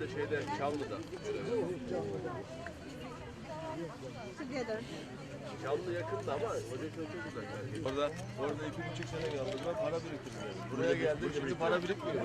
Normalde şeyde Çamlı'da. Çamlı yakında ama hoca çok uzak. Yani. Orada, orada iki buçuk sene kaldım ben para biriktirdim. yani. Buraya geldim şimdi para birikmiyor.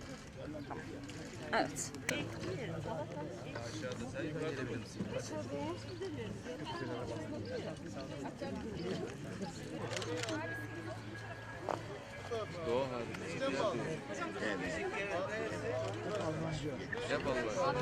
Evet. Doğa halinde. Hep Allah.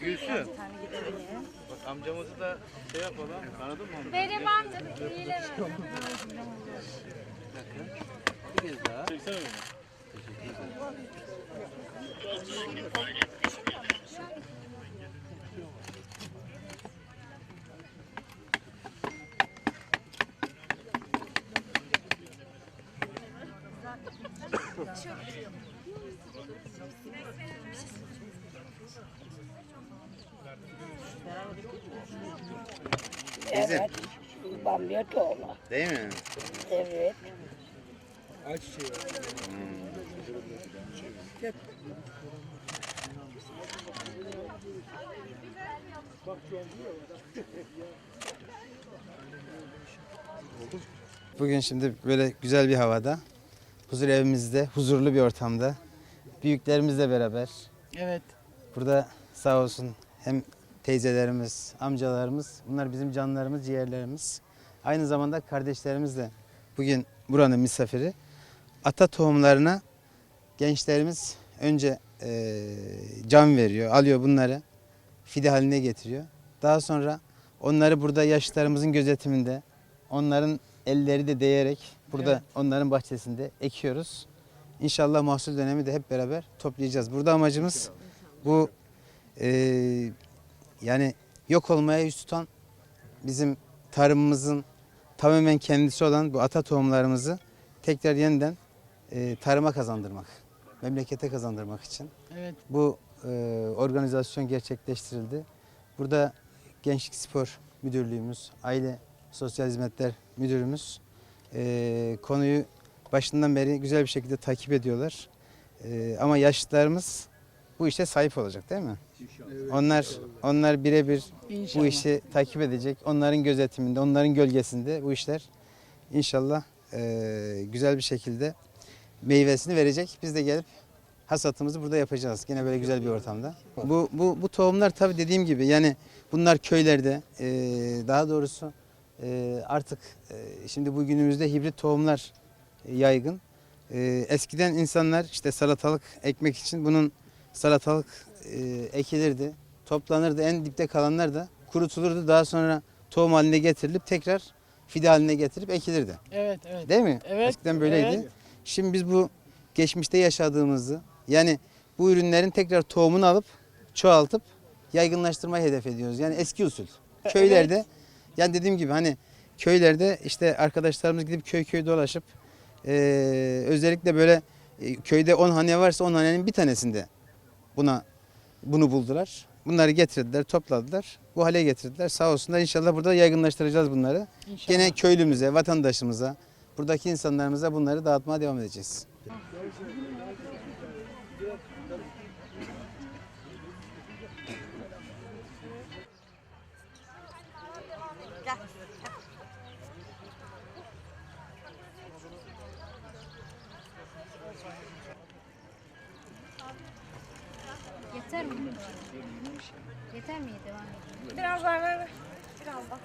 Gülsüm. Bak amcamızı da şey yapalım. Anladın mı? Benim amca iyiyle Bir kez daha. Evet. Bamyatoğlu. Değil mi? Evet. Bugün şimdi böyle güzel bir havada, huzur evimizde, huzurlu bir ortamda, büyüklerimizle beraber. Evet. Burada sağ olsun hem teyzelerimiz, amcalarımız, bunlar bizim canlarımız, ciğerlerimiz. Aynı zamanda kardeşlerimiz de bugün buranın misafiri. Ata tohumlarına gençlerimiz önce eee, can veriyor, alıyor bunları, fide haline getiriyor. Daha sonra onları burada yaşlılarımızın gözetiminde, onların elleri de değerek burada onların bahçesinde ekiyoruz. İnşallah mahsul dönemi de hep beraber toplayacağız. Burada amacımız bu eee, yani yok olmaya yüz tutan bizim tarımımızın tamamen kendisi olan bu ata tohumlarımızı tekrar yeniden eee, tarıma kazandırmak, memlekete kazandırmak için Evet. bu eee, organizasyon gerçekleştirildi. Burada Gençlik Spor Müdürlüğümüz, Aile Sosyal Hizmetler Müdürümüz eee, konuyu başından beri güzel bir şekilde takip ediyorlar. Eee, ama yaşlılarımız bu işe sahip olacak değil mi? Onlar onlar birebir bu işi takip edecek. Onların gözetiminde, onların gölgesinde bu işler inşallah eee, güzel bir şekilde meyvesini verecek. Biz de gelip hasatımızı burada yapacağız. Yine böyle güzel bir ortamda. Bu bu bu tohumlar tabii dediğim gibi yani bunlar köylerde eee, daha doğrusu eee, artık eee, şimdi bu günümüzde hibrit tohumlar yaygın. Eee, eskiden insanlar işte salatalık ekmek için bunun salatalık eee, ekilirdi, toplanırdı. En dipte kalanlar da kurutulurdu. Daha sonra tohum haline getirilip tekrar fide haline getirip ekilirdi. Evet, evet. Değil mi? Evet, Eskiden böyleydi. evet. Şimdi biz bu geçmişte yaşadığımızı yani bu ürünlerin tekrar tohumunu alıp çoğaltıp yaygınlaştırmayı hedef ediyoruz. Yani eski usul. Köylerde yani dediğim gibi hani köylerde işte arkadaşlarımız gidip köy köy dolaşıp eee, özellikle böyle e, köyde 10 hane varsa 10 hanenin bir tanesinde buna bunu buldular. Bunları getirdiler, topladılar. Bu hale getirdiler. Sağ olsunlar inşallah burada yaygınlaştıracağız bunları. İnşallah. Gene köylümüze, vatandaşımıza, Buradaki insanlarımıza bunları dağıtmaya devam edeceğiz. Yeter mi? Yeter mi? Devam edelim. Biraz daha ver. Biraz daha.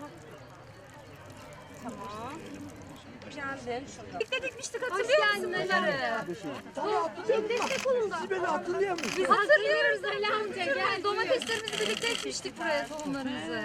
Tamam. Geldin. Birlikte dikmiştik hatırlıyor musun bunları? Kim destek olun da. Siz beni hatırlıyor musunuz? Biz hatırlıyoruz Ali amca. Gel domateslerimizi birlikte ekmiştik buraya tohumlarımızı.